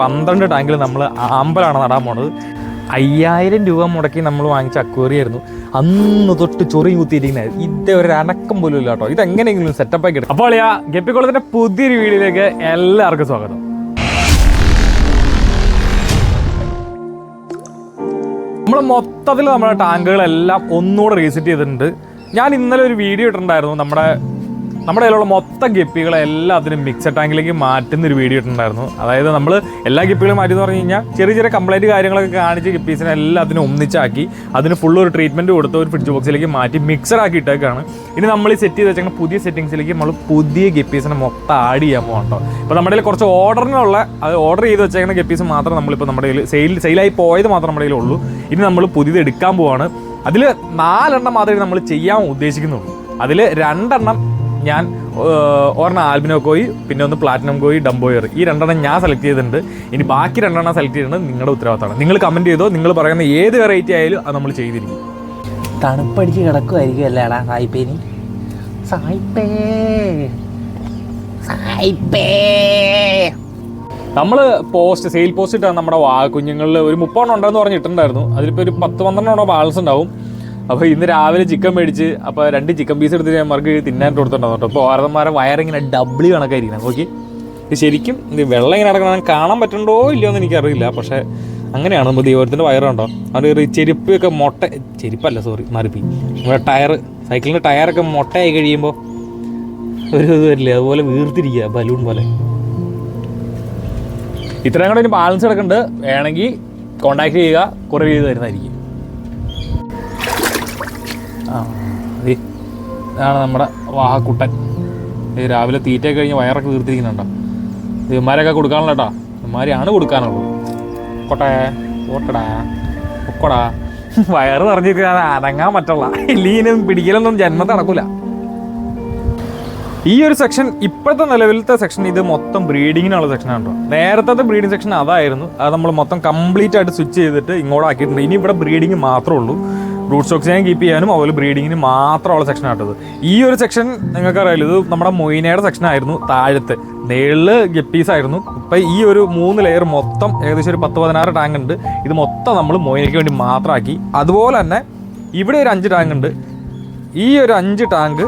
പന്ത്രണ്ട് ടാങ്കിൽ നമ്മൾ ആമ്പലാണ് നടാൻ പോണത്. അയ്യായിരം രൂപ മുടക്കി നമ്മൾ വാങ്ങിച്ച അക്വേറിയായിരുന്നു. അന്ന് തൊട്ട് ചൊറി കുത്തിയിരിക്കുന്നത് ഇതേ ഒരു അനക്കം പോലും ഇല്ല കേട്ടോ. ഇത് എങ്ങനെയെങ്കിലും സെറ്റപ്പ് ആക്കി എടുക്കും. അപ്പോൾ ആ ഗപ്പിക്കുളത്തിന്റെ പുതിയൊരു വീഡിയോയിലേക്ക് എല്ലാവർക്കും സ്വാഗതം. നമ്മൾ മൊത്തത്തിൽ നമ്മുടെ ടാങ്കുകളെല്ലാം ഒന്നുകൂടെ റീസെറ്റ് ചെയ്തിട്ടുണ്ട്. ഞാൻ ഇന്നലെ ഒരു വീഡിയോ ഇട്ടിട്ടുണ്ടായിരുന്നു നമ്മുടെ നമ്മുടെ കയ്യിലുള്ള മൊത്തം ഗപ്പികളെ എല്ലാത്തിനും മിക്സഡ് ടാങ്കിലേക്ക് മാറ്റുന്ന ഒരു വീഡിയോ ഇട്ടിട്ടുണ്ടായിരുന്നു. അതായത് നമ്മൾ എല്ലാ ഗപ്പികളും മാറ്റി എന്ന് പറഞ്ഞു കഴിഞ്ഞാൽ ചെറിയ ചെറിയ കംപ്ലൈന്റ് കാര്യങ്ങളൊക്കെ കാണിച്ച് ഗപ്പീസിനെ എല്ലാത്തിനും ഒന്നിച്ചാക്കി അതിന് ഫുൾ ഒരു ട്രീറ്റ്മെന്റ് കൊടുത്ത് ഒരു ഫ്രിഡ്ജ് ബോക്സിലേക്ക് മാറ്റി മിക്സർ ആക്കി ഇട്ടേക്കാണ്. ഇനി നമ്മൾ ഈ സെറ്റ് ചെയ്ത് വെച്ചാൽ പുതിയ സെറ്റിങ്സിലേക്ക് നമ്മൾ പുതിയ ഗപ്പീസിനെ മൊത്തം ആഡ് ചെയ്യാൻ പോകണം കേട്ടോ ഇപ്പോൾ നമ്മുടെ കയ്യിൽ കുറച്ച് ഓർഡറിനുള്ള അത് ഓർഡർ ചെയ്ത് വെച്ചേക്കുന്ന ഗപ്പീസ് മാത്രം നമ്മളിപ്പോൾ നമ്മുടെ കയ്യിൽ സെയിൽ സെയിലായി പോയത് മാത്രം നമ്മുടെ കയ്യിലുള്ളൂ. ഇനി നമ്മൾ പുതിയത് എടുക്കാൻ പോവാണ്. അതിൽ നാലെണ്ണം മാത്രമേ നമ്മൾ ചെയ്യാൻ ഉദ്ദേശിക്കുന്നുള്ളൂ. അതിൽ രണ്ടെണ്ണം ഞാൻ ഒരെണ്ണം ആൽബിനോ കോയി പിന്നെ ഒന്ന് പ്ലാറ്റിനം കോയി ഡംബോയർ. ഈ രണ്ടെണ്ണം ഞാൻ സെലക്ട് ചെയ്തിട്ടുണ്ട്. ഇനി ബാക്കി രണ്ടെണ്ണം സെലക്ട് ചെയ്യുന്നത് നിങ്ങളുടെ ഉത്തരവാദിത്തമാണ്. നിങ്ങൾ കമന്റ് ചെയ്തോ നിങ്ങൾ പറയുന്ന ഏത് വെറൈറ്റി ആയാലും അത് നമ്മൾ ചെയ്തിരിക്കും. തണുപ്പടിച്ച് കിടക്കുമായിരിക്കും അല്ലേടാ സായിപ്പേനി സായിപ്പേ സായിപ്പേ. നമ്മൾ പോസ്റ്റ് സെയിൽ പോസ്റ്റ് ഇട്ടാണ് നമ്മുടെ കുഞ്ഞുങ്ങളിൽ ഒരു മുപ്പതെണ്ണം ഉണ്ടെന്ന് പറഞ്ഞിട്ടുണ്ടായിരുന്നു. അതിലിപ്പോൾ ഒരു പത്ത് പന്ത്രണ്ടെണ്ണം ബാലൻസ് ഉണ്ടാവും. അപ്പോൾ ഇന്ന് രാവിലെ ചിക്കൻ മേടിച്ച് അപ്പോൾ രണ്ട് ചിക്കൻ പീസ് എടുത്തിട്ട് ഞമ്മർക്ക് തിന്നാൻ കൊടുത്തിട്ടുണ്ടോ കേട്ടോ. അപ്പോൾ ഓരോന്നമാരെ വയറിങ്ങനെ ഡബിൾ കണക്കായിരിക്കണം നോക്കി ശരിക്കും ഇത് വെള്ളം ഇങ്ങനെ നടക്കണം കാണാൻ പറ്റണ്ടോ ഇല്ലയോ എന്ന് എനിക്കറിയില്ല. പക്ഷേ അങ്ങനെയാണ് നമ്മൾ ദൈവത്തിന്റെ വയറുണ്ടോ അത് ചെരുപ്പ് ചെരുപ്പൊക്കെ മുട്ട ചെരുപ്പല്ല സോറി മാറിപ്പോയി നമ്മുടെ ടയർ സൈക്കിളിന്റെ ടയറൊക്കെ മുട്ടയായി കഴിയുമ്പോൾ ഒരു ഇത് വരില്ലേ? അതുപോലെ വീർത്തിരിക്കുക ബലൂൺ പോലെ. ഇത്രയും കൂടെ ഇനി ബാലൻസ് കിടക്കുന്നുണ്ട് വേണമെങ്കിൽ കോണ്ടാക്ട് ചെയ്യുക കുറേ ചെയ്ത് തരുന്നതായിരിക്കും. ഇതാണ് നമ്മുടെ വാഹക്കുട്ടൻ. ഈ രാവിലെ തീറ്റ കഴിഞ്ഞ് വയറൊക്കെ വീർത്തിരിക്കുന്നുണ്ടോ? ഇവന്മാരൊക്കെ കൊടുക്കാനുള്ള കേട്ടോ ഇവന്മാരെയാണ് കൊടുക്കാനുള്ളൂ കൊട്ടെ ഓട്ടടാ ഒക്കടാ വയറ് നിറഞ്ഞിരിക്കാൻ അനങ്ങാൻ പറ്റുള്ള ഇല്ലീനും പിടിക്കലൊന്നും ജന്മത്തെ നടക്കൂല. ഈ ഒരു സെക്ഷൻ ഇപ്പോഴത്തെ നിലവിലത്തെ സെക്ഷൻ ഇത് മൊത്തം ബ്രീഡിങ്ങിനുള്ള സെക്ഷനാണ് കേട്ടോ നേരത്തെ ബ്രീഡിംഗ് സെക്ഷൻ അതായിരുന്നു. അത് നമ്മൾ മൊത്തം കംപ്ലീറ്റ് ആയിട്ട് സ്വിച്ച് ചെയ്തിട്ട് ഇങ്ങോട്ട് ആക്കിയിട്ടുണ്ട്. ഇനി ഇവിടെ ബ്രീഡിങ് മാത്രമേ ഉള്ളൂ. റൂട്ട് സ്റ്റോക്സിനെ കീപ്പ് ചെയ്യാനും അതുപോലെ ബ്രീഡിങ്ങിന് മാത്രമുള്ള സെക്ഷൻ ആട്ടത്. ഈ ഒരു സെക്ഷൻ നിങ്ങൾക്ക് അറിയാലോ ഇത് നമ്മുടെ മൊയിനയുടെ സെക്ഷൻ ആയിരുന്നു താഴത്തെ. നേളിൽ ഗപ്പീസ് ആയിരുന്നു. ഇപ്പം ഈ ഒരു മൂന്ന് ലെയർ മൊത്തം ഏകദേശം ഒരു പത്ത് പതിനാറ് ടാങ്ക് ഉണ്ട്. ഇത് മൊത്തം നമ്മൾ മൊയിനയ്ക്ക് വേണ്ടി മാത്രമാക്കി അതുപോലെ തന്നെ ഇവിടെ ഒരു അഞ്ച് ടാങ്ക് ഉണ്ട്. ഈ ഒരു അഞ്ച് ടാങ്ക്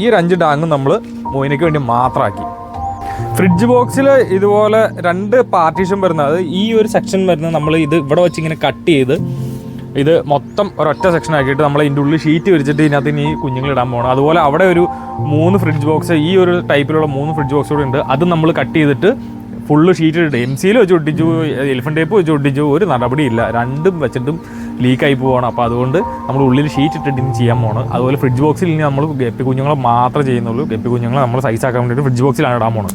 ഈ ഒരു അഞ്ച് ടാങ്കും നമ്മൾ മൊയിനയ്ക്ക് വേണ്ടി മാത്രമാക്കി ഫ്രിഡ്ജ് ബോക്സിൽ ഇതുപോലെ രണ്ട് പാർട്ടീഷൻ വരുന്നത്. ഈ ഒരു സെക്ഷൻ വരുന്നത് നമ്മൾ ഇത് ഇവിടെ വെച്ച് ഇങ്ങനെ കട്ട് ചെയ്ത് ഇത് മൊത്തം ഒരൊറ്റ സെക്ഷൻ ആക്കിയിട്ട് നമ്മൾ ഇതിന്റെ ഉള്ളിൽ ഷീറ്റ് വിരിച്ചിട്ട് ഇതിനകത്ത് ഇനി കുഞ്ഞുങ്ങൾ ഇടാൻ പോകണം അതുപോലെ അവിടെ ഒരു മൂന്ന് ഫ്രിഡ്ജ് ബോക്സ് ഈ ഒരു ടൈപ്പിലുള്ള മൂന്ന് ഫ്രിഡ്ജ് ബോക്സ് കൂടെ ഉണ്ട്. അത് നമ്മൾ കട്ട് ചെയ്തിട്ട് ഫുള്ള് ഷീറ്റ് ഇട്ട് എം സിയിൽ വെച്ച് ഒട്ടിച്ചു എലിഫന്റ് ടേപ്പ് വെച്ച് ഒട്ടിച്ചു ഒരു നടപടിയില്ല രണ്ടും വെച്ചിട്ടും ലീക്കായി പോവാണ്. അപ്പോൾ അതുകൊണ്ട് നമ്മൾ ഉള്ളിൽ ഷീറ്റ് ഇട്ടിട്ട് ഇനി ചെയ്യാൻ പോകണം അതുപോലെ ഫ്രിഡ്ജ് ബോക്സിൽ ഇനി നമ്മൾ ഗപ്പി കുഞ്ഞുങ്ങളെ മാത്രമേ ചെയ്യുന്നുള്ളൂ. ഗപ്പി കുഞ്ഞുങ്ങളെ നമ്മൾ സൈസ് ആക്കാൻ വേണ്ടിയിട്ട് ഫ്രിഡ്ജ് ബോക്സിലാണ് ഇടാൻ പോകണം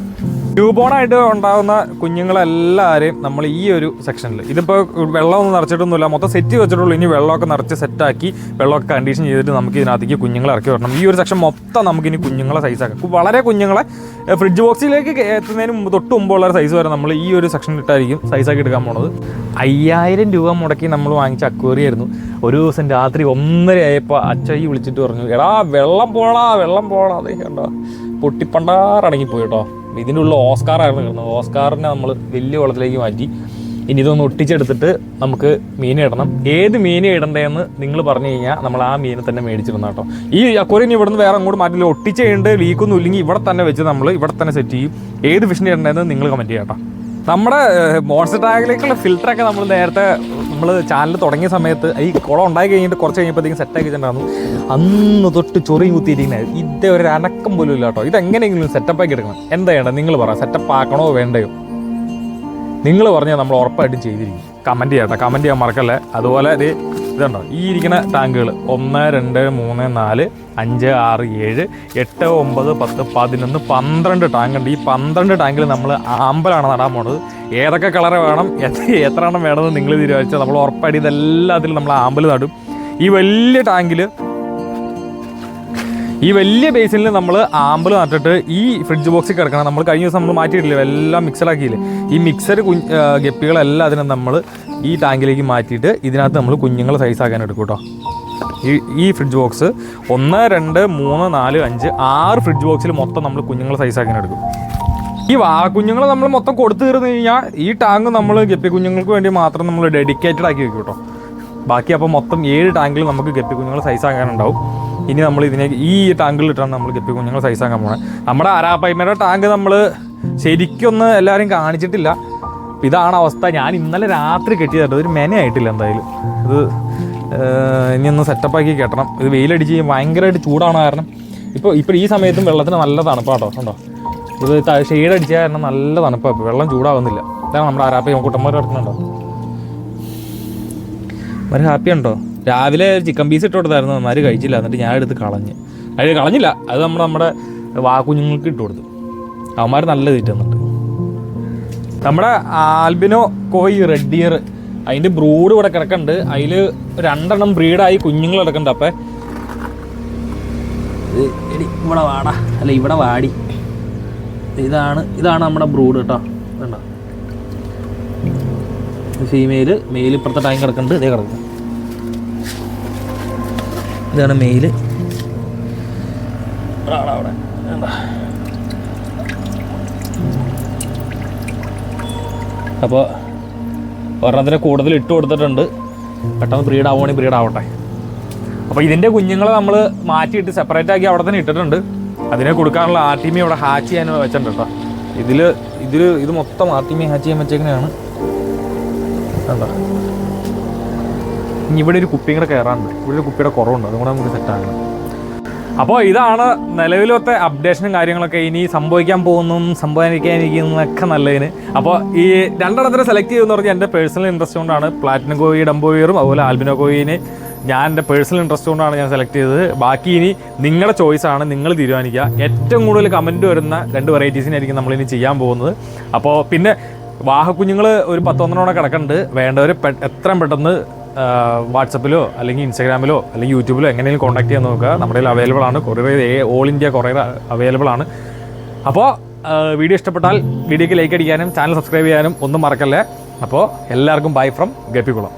ട്യൂബോണായിട്ട് ഉണ്ടാകുന്ന കുഞ്ഞുങ്ങളെല്ലാവരെയും നമ്മൾ ഈ ഒരു സെക്ഷനിൽ ഇതിപ്പോൾ വെള്ളമൊന്നും നിറച്ചിട്ടൊന്നുമില്ല. മൊത്തം സെറ്റ് വെച്ചിട്ടുള്ളൂ. ഇനി വെള്ളമൊക്കെ നിറച്ച് സെറ്റാക്കി വെള്ളമൊക്കെ കണ്ടീഷൻ ചെയ്തിട്ട് നമുക്ക് ഇതിനകത്തേക്ക് കുഞ്ഞുങ്ങളെ ഇറക്കി വരണം ഈ ഒരു സെക്ഷൻ മൊത്തം നമുക്കിനി കുഞ്ഞുങ്ങളെ സൈസാക്കാം വളരെ കുഞ്ഞുങ്ങളെ ഫ്രിഡ്ജ് ബോക്സിലേക്ക് എത്തുന്നതിന് തൊട്ട് മുമ്പുള്ള സൈസ് വരെ നമ്മൾ ഈ ഒരു സെക്ഷൻ ഇട്ടായിരിക്കും സൈസാക്കി എടുക്കാൻ പോണത്. അയ്യായിരം രൂപ മുടക്കി നമ്മൾ വാങ്ങിച്ച അക്വേറിയായിരുന്നു ഒരു ദിവസം രാത്രി ഒന്നര ആയപ്പോൾ അച്ചായി വിളിച്ചിട്ട് പറഞ്ഞു എടാ വെള്ളം പോളാ വെള്ളം പോളാ അതേ കണ്ടോ പൊട്ടിപ്പണ്ടാറടങ്ങിപ്പോയിട്ടോ ഇതിന്റെ ഉള്ള ഓസ്കാറായിരുന്നു കിടന്നത്. ഓസ്കാറിനെ നമ്മൾ വലിയ വെള്ളത്തിലേക്ക് മാറ്റി ഇനി ഇതൊന്ന് ഒട്ടിച്ചെടുത്തിട്ട് നമുക്ക് മീൻ ഇടണം. ഏത് മീൻ ഇടണ്ടേന്ന് നിങ്ങൾ പറഞ്ഞു കഴിഞ്ഞാൽ നമ്മൾ ആ മീനെ തന്നെ മേടിച്ചിരുന്ന കേട്ടോ ഈ അക്വറിയം ഇവിടുന്ന് വേറെ അങ്ങോട്ട് മാറ്റില്ല. ഒട്ടിച്ച് കഴിഞ്ഞിട്ട് ലീക്കൊന്നും ഇല്ലെങ്കിൽ ഇവിടെ തന്നെ വെച്ച് നമ്മൾ ഇവിടെ തന്നെ സെറ്റ് ചെയ്യും. ഏത് ഫിഷിനെ ഇടണ്ടേന്ന് നിങ്ങൾ കമന്റ് ചെയ്യാം കേട്ടോ നമ്മുടെ മോൺസ്റ്റർ ടാഗിലേക്കുള്ള ഫിൽറ്ററൊക്കെ നമ്മൾ നേരത്തെ നമ്മൾ ചാനൽ തുടങ്ങിയ സമയത്ത് ഈ കുളം ഉണ്ടായി കഴിഞ്ഞിട്ട് കുറച്ച് കഴിഞ്ഞപ്പോഴത്തേക്കും സെറ്റ് ആക്കിയിട്ടുണ്ടായിരുന്നു അന്ന് തൊട്ട് ചൊറി കുത്തിയിരിക്കുന്നത് ഇതേ ഒരു അനക്കം പോലും ഇല്ല കേട്ടോ ഇത് എങ്ങനെയെങ്കിലും സെറ്റപ്പ് ആക്കി എടുക്കണം. എന്താ ചെയ്യണം നിങ്ങൾ പറ. സെറ്റപ്പ് ആക്കണോ വേണ്ടയോ? നിങ്ങൾ പറഞ്ഞാൽ നമ്മൾ ഉറപ്പായിട്ടും ചെയ്തിരിക്കും. കമന്റ് ചെയ്യട്ടെ. കമന്റ് ചെയ്യാൻ മറക്കല്ലേ? അതുപോലെ ഇത് ഇതുണ്ടോ? ഈ ഇരിക്കുന്ന ടാങ്കുകൾ ഒന്ന് രണ്ട് മൂന്ന് നാല് അഞ്ച് ആറ് ഏഴ് എട്ട് ഒമ്പത് പത്ത് പതിനൊന്ന് പന്ത്രണ്ട് ടാങ്ക് ഉണ്ട്. ഈ പന്ത്രണ്ട് ടാങ്കിൽ നമ്മൾ ആമ്പലാണ് നടാൻ പോണത്. ഏതൊക്കെ കളർ വേണം എത്ര എണ്ണം വേണമെന്ന് നിങ്ങൾ തീരുമാനിച്ചാൽ നമ്മൾ ഉറപ്പായിട്ട് ഇതെല്ലാത്തിലും നമ്മൾ ആമ്പൽ നടും. ഈ വലിയ ടാങ്കിൽ ഈ വലിയ ബേസിനിൽ നമ്മൾ ആമ്പിൾ നട്ടിട്ട് ഈ ഫ്രിഡ്ജ് ബോക്സിൽ കിടക്കണം നമ്മൾ കഴിഞ്ഞ ദിവസം നമ്മൾ മാറ്റിയിട്ടില്ലേ? എല്ലാം മിക്സറാക്കിയില്ലേ ഈ മിക്സർ കുഞ്ഞ് ഗപ്പികളെല്ലാം അതിനെ നമ്മൾ ഈ ടാങ്കിലേക്ക് മാറ്റിയിട്ട് ഇതിനകത്ത് നമ്മൾ കുഞ്ഞുങ്ങളെ സൈസ് ആക്കാൻ എടുക്കും കേട്ടോ. ഈ ഈ ഫ്രിഡ്ജ് ബോക്സ് ഒന്ന് രണ്ട് മൂന്ന് നാല് അഞ്ച് ആറ് ഫ്രിഡ്ജ് ബോക്സിൽ മൊത്തം നമ്മൾ കുഞ്ഞുങ്ങളെ സൈസ് ആക്കാൻ എടുക്കും. ഈ വാക്കുഞ്ഞുങ്ങൾ നമ്മൾ മൊത്തം കൊടുത്തു തീർന്നു കഴിഞ്ഞാൽ ഈ ടാങ്ക് നമ്മൾ ഗപ്പി കുഞ്ഞുങ്ങൾക്ക് വേണ്ടി മാത്രം നമ്മൾ ഡെഡിക്കേറ്റഡ് ആക്കി വെക്കും കേട്ടോ. ബാക്കി അപ്പോൾ മൊത്തം ഏഴ് ടാങ്കിൽ നമുക്ക് ഗപ്പി കുഞ്ഞുങ്ങൾ സൈസ് ആക്കാനുണ്ടാവും. ഇനി നമ്മൾ ഇതിനെ ഈ ടാങ്കിൽ ഇട്ടാണ് നമ്മൾ ഗപ്പി കുഞ്ഞുങ്ങൾ സൈസ് ആക്കാൻ പോണത് നമ്മുടെ അരാപ്പയ്മയുടെ ടാങ്ക് നമ്മൾ ശരിക്കൊന്ന് എല്ലാവരും കാണിച്ചിട്ടില്ല. ഇതാണ് അവസ്ഥ. ഞാൻ ഇന്നലെ രാത്രി കെട്ടിയതായിട്ട് ഒരു മെനയായിട്ടില്ല എന്തായാലും. ഇത് ഇനി ഒന്ന് സെറ്റപ്പാക്കി കെട്ടണം. ഇത് വെയിലടിച്ച് ഭയങ്കരമായിട്ട് ചൂടാണ് കാരണം ഇപ്പോൾ ഇപ്പോൾ ഈ സമയത്തും വെള്ളത്തിന് നല്ല തണുപ്പാട്ടോ കണ്ടോ? ഇത് ഷെയ്ഡ് അടിച്ച കാരണം നല്ല തണുപ്പാണ് വെള്ളം ചൂടാവുന്നില്ല. അതാണ് നമ്മുടെ ആരാപ്പ കുട്ടന്മാർ കിടക്കുന്നുണ്ടോ അവർ ഹാപ്പി ഉണ്ടോ? രാവിലെ ചിക്കൻ പീസ് ഇട്ട് കൊടുത്തായിരുന്നു. അമ്മമാർ കഴിച്ചില്ല. എന്നിട്ട് ഞാൻ എടുത്ത് കളഞ്ഞ്. അത് കളഞ്ഞില്ല. അത് നമ്മൾ നമ്മുടെ വാക്കുഞ്ഞുങ്ങൾക്ക് ഇട്ട് കൊടുത്തു. അവന്മാർ നല്ല തീറ്റ എന്നിട്ട് നമ്മുടെ ആൽബിനോ കോയി റെഡ് ഇയർ അതിന്റെ ബ്രൂഡ് ഇവിടെ കിടക്കുന്നുണ്ട് അതിൽ രണ്ടെണ്ണം ബ്രീഡായി കുഞ്ഞുങ്ങൾ കിടക്കുന്നുണ്ട് അപ്പം ഇവിടെ വാടാ. അല്ല ഇവിടെ വാടി. ഇതാണ് ഇതാണ് നമ്മുടെ ബ്രൂഡ് കേട്ടോ വേണ്ട ഫീമെയിൽ മെയിൽ ഇപ്പുറത്തെ ടൈം കിടക്കുന്നുണ്ട് ഇതേ കിടക്കും. ഇതാണ് കണ്ടോ? അപ്പോൾ ഒരെണ്ണത്തിന് കൂടുതൽ ഇട്ട് കൊടുത്തിട്ടുണ്ട്. പെട്ടെന്ന് ബ്രീഡ് ആവുകയാണെങ്കിൽ ബ്രീഡ് ആവട്ടെ. അപ്പോൾ ഇതിന്റെ കുഞ്ഞുങ്ങളെ നമ്മൾ മാറ്റിയിട്ട് സെപ്പറേറ്റ് ആക്കി അവിടെ തന്നെ ഇട്ടിട്ടുണ്ട്. അതിനെ കൊടുക്കാനുള്ള ആർട്ടിമി അവിടെ ഹാച്ച് ചെയ്യാൻ വെച്ചിട്ടുണ്ട് കേട്ടോ. ഇതിൽ ഇതിൽ ഇത് മൊത്തം ആർട്ടിമി ഹാച്ച് ചെയ്യാൻ വെച്ചേക്കണെയാണ്. കണ്ടോ? ഇനി ഇവിടെ ഒരു കുപ്പിയും കൂടെ കയറാനുണ്ട്. ഇവിടെ ഒരു കുപ്പിയുടെ കുറവുണ്ട്. അതും കൂടെ നമുക്ക് സെറ്റ് ആക്കണം അപ്പോൾ ഇതാണ് നിലവിലത്തെ അപ്ഡേഷനും കാര്യങ്ങളൊക്കെ. ഇനി സംഭവിക്കാൻ പോകുന്നതും സംഭവിക്കാനിരിക്കുന്നതൊക്കെ നല്ലതിന്. അപ്പോൾ ഈ രണ്ടെണ്ണത്തിനെ സെലക്ട് ചെയ്യുമെന്ന് പറഞ്ഞാൽ എന്റെ പേഴ്സണൽ ഇൻട്രസ്റ്റ് കൊണ്ടാണ് പ്ലാറ്റിനം കോയി ഡംബോയിയറും അതുപോലെ ആൽബിനോ കോയിനെ ഞാൻ എന്റെ പേഴ്സണൽ ഇൻട്രസ്റ്റ് കൊണ്ടാണ് ഞാൻ സെലക്ട് ചെയ്തത്. ബാക്കി ഇനി നിങ്ങളുടെ ചോയ്സാണ് നിങ്ങൾ തീരുമാനിക്കുക. ഏറ്റവും കൂടുതൽ കമന്റ് വരുന്ന രണ്ട് വെറൈറ്റീസിനായിരിക്കും നമ്മളിനി ചെയ്യാൻ പോകുന്നത്. അപ്പോൾ പിന്നെ വാഹക്കുഞ്ഞുങ്ങൾ ഒരു പത്തൊന്നോടെ കിടക്കുന്നുണ്ട്. വേണ്ടവർ എത്രയും പെട്ടെന്ന് വാട്സപ്പിലോ അല്ലെങ്കിൽ ഇൻസ്റ്റാഗ്രാമിലോ അല്ലെങ്കിൽ യൂട്യൂബിലോ എങ്ങനെയും കോൺടാക്ട് ചെയ്യാൻ നോക്കുക. നമ്മുടെ കയ്യിൽ അവൈലബിൾ ആണ്. Courier all India courier available ആണ്. അപ്പോൾ വീഡിയോ ഇഷ്ടപ്പെട്ടാൽ വീഡിയോക്ക് ലൈക്ക് അടിക്കാനും ചാനൽ സബ്സ്ക്രൈബ് ചെയ്യാനും ഒന്നും മറക്കല്ലേ? അപ്പോൾ എല്ലാവർക്കും ബൈ ഫ്രം ഗപ്പിക്കുളം.